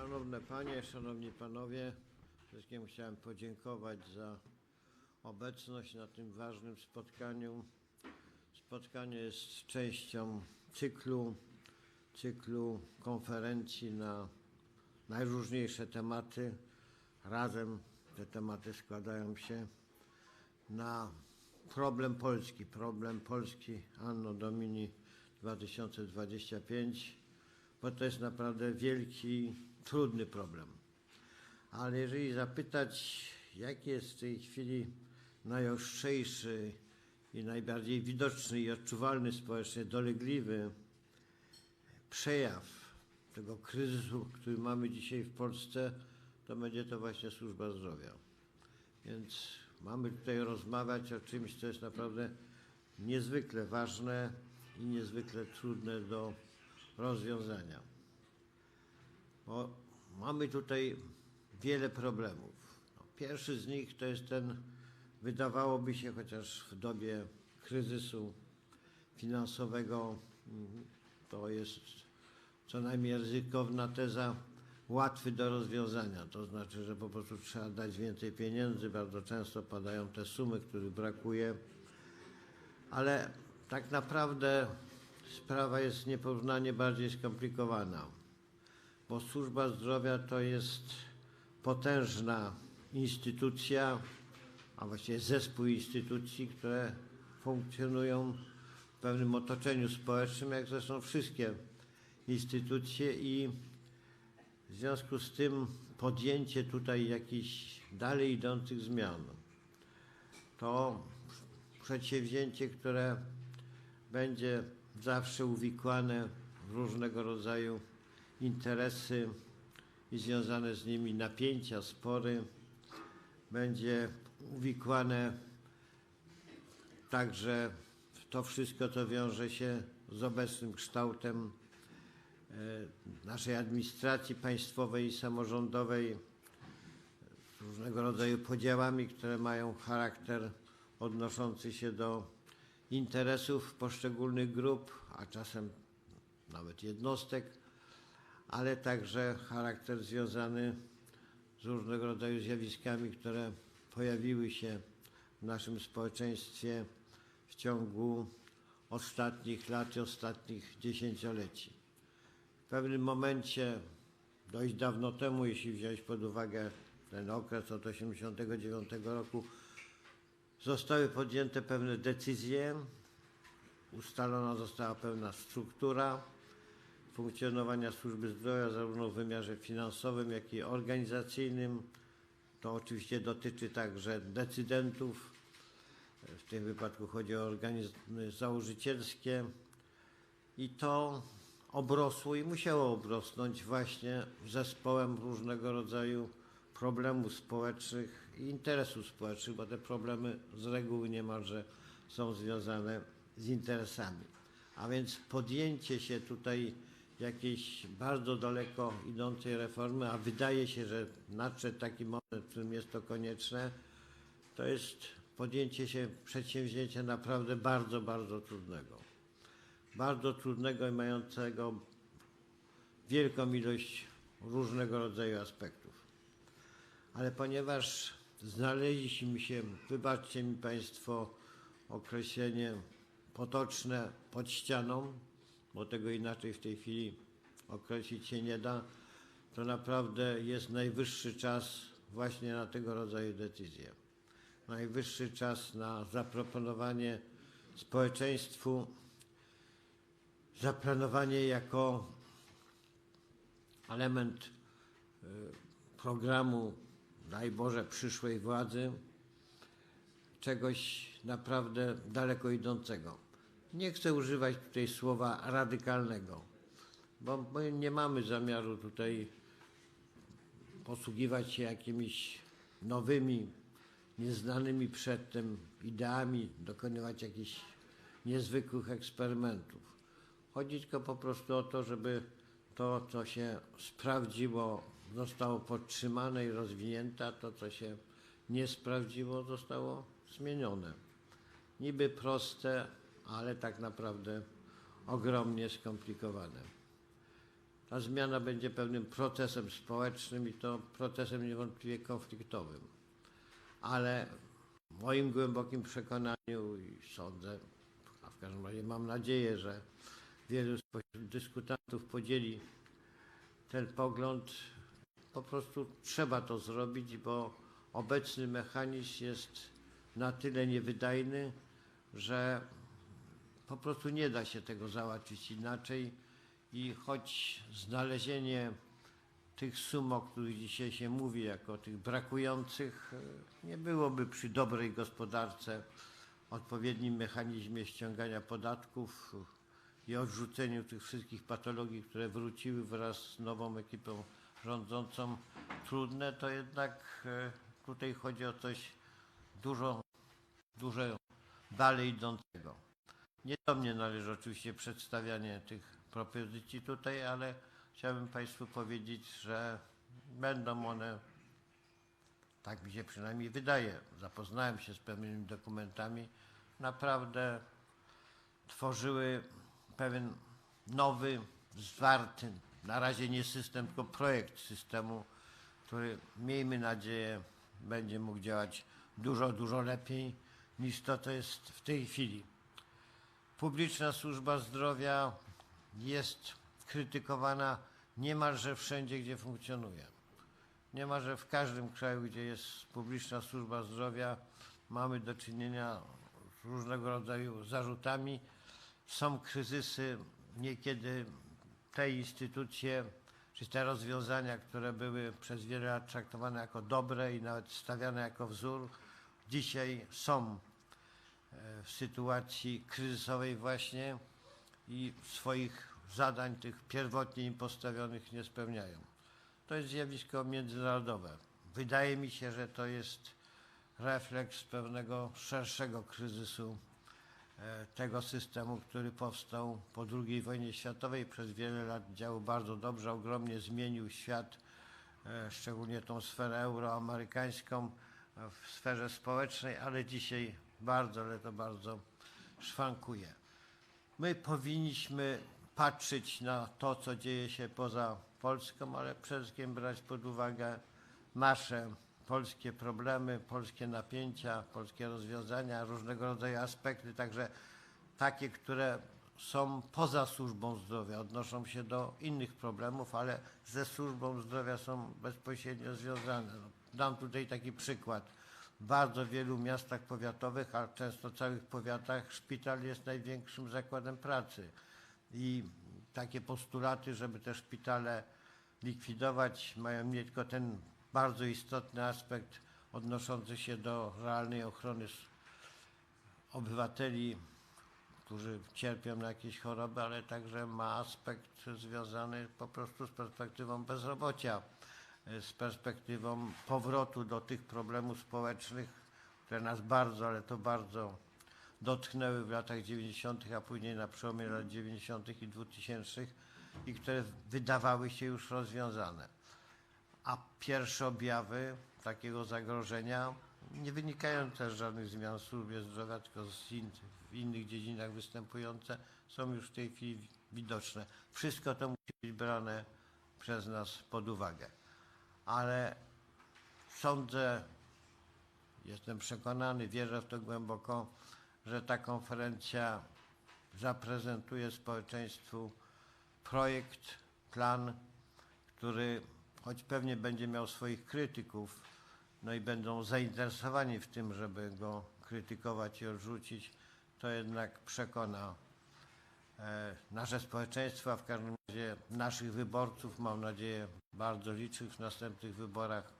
Szanowne Panie, Szanowni Panowie, wszystkim chciałem podziękować za obecność na tym ważnym spotkaniu. Spotkanie jest częścią cyklu, cyklu konferencji na najróżniejsze tematy. Razem te tematy składają się na problem Polski, problem Polski Anno Domini 2025, bo to jest naprawdę wielki, trudny problem. Ale jeżeli zapytać, jaki jest w tej chwili najostrzejszy i najbardziej widoczny i odczuwalny społecznie, dolegliwy przejaw tego kryzysu, który mamy dzisiaj w Polsce, to będzie to właśnie służba zdrowia. Więc mamy tutaj rozmawiać o czymś, co jest naprawdę niezwykle ważne i niezwykle trudne do rozwiązania. Bo mamy tutaj wiele problemów. No, pierwszy z nich to jest ten, wydawałoby się, chociaż w dobie kryzysu finansowego, mm, to jest co najmniej ryzykowna teza, łatwy do rozwiązania. To znaczy, że po prostu trzeba dać więcej pieniędzy. Bardzo często padają te sumy, których brakuje. Ale tak naprawdę sprawa jest nieporównanie bardziej skomplikowana, bo służba zdrowia to jest potężna instytucja, a właściwie zespół instytucji, które funkcjonują w pewnym otoczeniu społecznym, jak zresztą wszystkie instytucje. I w związku z tym podjęcie tutaj jakichś dalej idących zmian to przedsięwzięcie, które będzie zawsze uwikłane w różnego rodzaju interesy i związane z nimi napięcia, spory. Będzie uwikłane także to wszystko, co wiąże się z obecnym kształtem e, naszej administracji państwowej i samorządowej, z różnego rodzaju podziałami, które mają charakter odnoszący się do interesów poszczególnych grup, a czasem nawet jednostek, ale także charakter związany z różnego rodzaju zjawiskami, które pojawiły się w naszym społeczeństwie w ciągu ostatnich lat i ostatnich dziesięcioleci. W pewnym momencie, dość dawno temu, jeśli wziąć pod uwagę ten okres od 1989 roku, zostały podjęte pewne decyzje, ustalona została pewna struktura funkcjonowania służby zdrowia, zarówno w wymiarze finansowym, jak i organizacyjnym. To oczywiście dotyczy także decydentów. W tym wypadku chodzi o organizmy założycielskie. I to obrosło i musiało obrosnąć właśnie zespołem różnego rodzaju problemów społecznych i interesów społecznych, bo te problemy z reguły niemalże są związane z interesami. A więc podjęcie się tutaj jakiejś bardzo daleko idącej reformy, a wydaje się, że nadszedł taki moment, w którym jest to konieczne, to jest podjęcie się przedsięwzięcia naprawdę bardzo, bardzo trudnego. Bardzo trudnego i mającego wielką ilość różnego rodzaju aspektów. Ale ponieważ znaleźliśmy się, wybaczcie mi Państwo określenie potoczne pod ścianą, bo tego inaczej w tej chwili określić się nie da, to naprawdę jest najwyższy czas właśnie na tego rodzaju decyzje. Najwyższy czas na zaproponowanie społeczeństwu, zaplanowanie jako element y, programu, daj Boże, przyszłej władzy, czegoś naprawdę daleko idącego. Nie chcę używać tutaj słowa radykalnego, bo my nie mamy zamiaru tutaj posługiwać się jakimiś nowymi, nieznanymi przedtem ideami, dokonywać jakichś niezwykłych eksperymentów. Chodzi tylko po prostu o to, żeby to, co się sprawdziło, zostało podtrzymane i rozwinięte, a to, co się nie sprawdziło, zostało zmienione. Niby proste, ale tak naprawdę ogromnie skomplikowane. ta zmiana będzie pewnym procesem społecznym i to procesem niewątpliwie konfliktowym. Ale w moim głębokim przekonaniu i sądzę, a w każdym razie mam nadzieję, że wielu spośród dyskutantów podzieli ten pogląd, po prostu trzeba to zrobić, bo obecny mechanizm jest na tyle niewydajny, że po prostu nie da się tego załatwić inaczej i choć znalezienie tych sum, o których dzisiaj się mówi, jako tych brakujących, e, nie byłoby przy dobrej gospodarce, odpowiednim mechanizmie ściągania podatków i odrzuceniu tych wszystkich patologii, które wróciły wraz z nową ekipą rządzącą, trudne, to jednak e, tutaj chodzi o coś dużo, dużo dalej idącego. Nie do mnie należy oczywiście przedstawianie tych propozycji tutaj, ale chciałbym Państwu powiedzieć, że będą one, tak mi się przynajmniej wydaje, zapoznałem się z pewnymi dokumentami, naprawdę tworzyły pewien nowy, zwarty, na razie nie system, tylko projekt systemu, który miejmy nadzieję będzie mógł działać dużo, dużo lepiej niż to, co jest w tej chwili. Publiczna służba zdrowia jest krytykowana niemalże wszędzie, gdzie funkcjonuje. Niemalże w każdym kraju, gdzie jest publiczna służba zdrowia, mamy do czynienia z różnego rodzaju zarzutami. Są kryzysy, niekiedy te instytucje, czy te rozwiązania, które były przez wiele lat traktowane jako dobre i nawet stawiane jako wzór, dzisiaj są w sytuacji kryzysowej właśnie i swoich zadań tych pierwotnie im postawionych nie spełniają. To jest zjawisko międzynarodowe. Wydaje mi się, że to jest refleks pewnego szerszego kryzysu e, tego systemu, który powstał po II wojnie światowej. Przez wiele lat działał bardzo dobrze, ogromnie zmienił świat, e, szczególnie tą sferę euroamerykańską e, w sferze społecznej, ale dzisiaj bardzo, ale to bardzo szwankuje. My powinniśmy patrzeć na to, co dzieje się poza Polską, ale przede wszystkim brać pod uwagę nasze polskie problemy, polskie napięcia, polskie rozwiązania, różnego rodzaju aspekty, także takie, które są poza służbą zdrowia, odnoszą się do innych problemów, ale ze służbą zdrowia są bezpośrednio związane. No, dam tutaj taki przykład. Bardzo wielu miastach powiatowych, a często całych powiatach, szpital jest największym zakładem pracy. I takie postulaty, żeby te szpitale likwidować, mają mieć tylko ten bardzo istotny aspekt odnoszący się do realnej ochrony obywateli, którzy cierpią na jakieś choroby, ale także ma aspekt związany po prostu z perspektywą bezrobocia, z perspektywą powrotu do tych problemów społecznych, które nas bardzo, ale to bardzo dotknęły w latach 90., a później na przełomie lat 90. i 2000 i które wydawały się już rozwiązane. A pierwsze objawy takiego zagrożenia nie wynikają też z żadnych zmian w służbie zdrowia, tylko z in, w innych dziedzinach występujące są już w tej chwili widoczne. Wszystko to musi być brane przez nas pod uwagę. Ale sądzę, jestem przekonany, wierzę w to głęboko, że ta konferencja zaprezentuje społeczeństwu projekt, plan, który choć pewnie będzie miał swoich krytyków, no i będą zainteresowani w tym, żeby go krytykować i odrzucić, to jednak przekona nasze społeczeństwo, a w każdym razie naszych wyborców, mam nadzieję, bardzo licznych w następnych wyborach,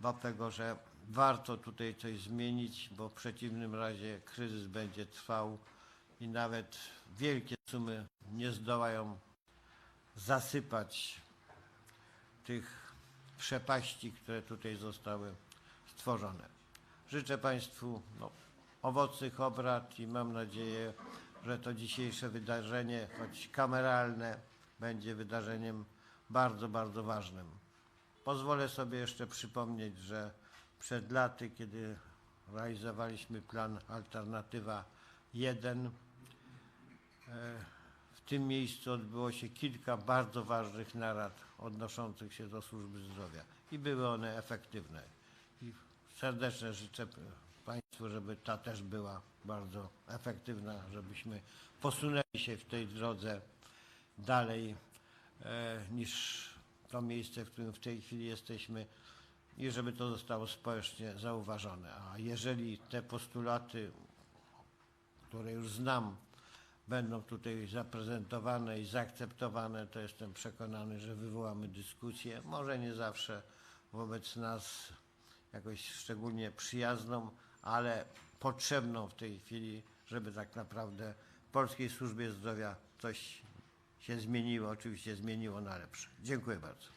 dlatego że warto tutaj coś zmienić, bo w przeciwnym razie kryzys będzie trwał i nawet wielkie sumy nie zdołają zasypać tych przepaści, które tutaj zostały stworzone. Życzę Państwu no, owocnych obrad i mam nadzieję, że to dzisiejsze wydarzenie, choć kameralne, będzie wydarzeniem bardzo, bardzo ważnym. Pozwolę sobie jeszcze przypomnieć, że przed laty, kiedy realizowaliśmy plan Alternatywa 1, e, tym miejscu odbyło się kilka bardzo ważnych narad odnoszących się do służby zdrowia i były one efektywne. I serdecznie życzę Państwu, żeby ta też była bardzo efektywna, żebyśmy posunęli się w tej drodze dalej e, niż to miejsce, w którym w tej chwili jesteśmy i żeby to zostało społecznie zauważone. A jeżeli te postulaty, które już znam, będą tutaj zaprezentowane i zaakceptowane, to jestem przekonany, że wywołamy dyskusję, może nie zawsze wobec nas jakoś szczególnie przyjazną, ale potrzebną w tej chwili, żeby tak naprawdę w polskiej służbie zdrowia coś się zmieniło, oczywiście zmieniło na lepsze. Dziękuję bardzo.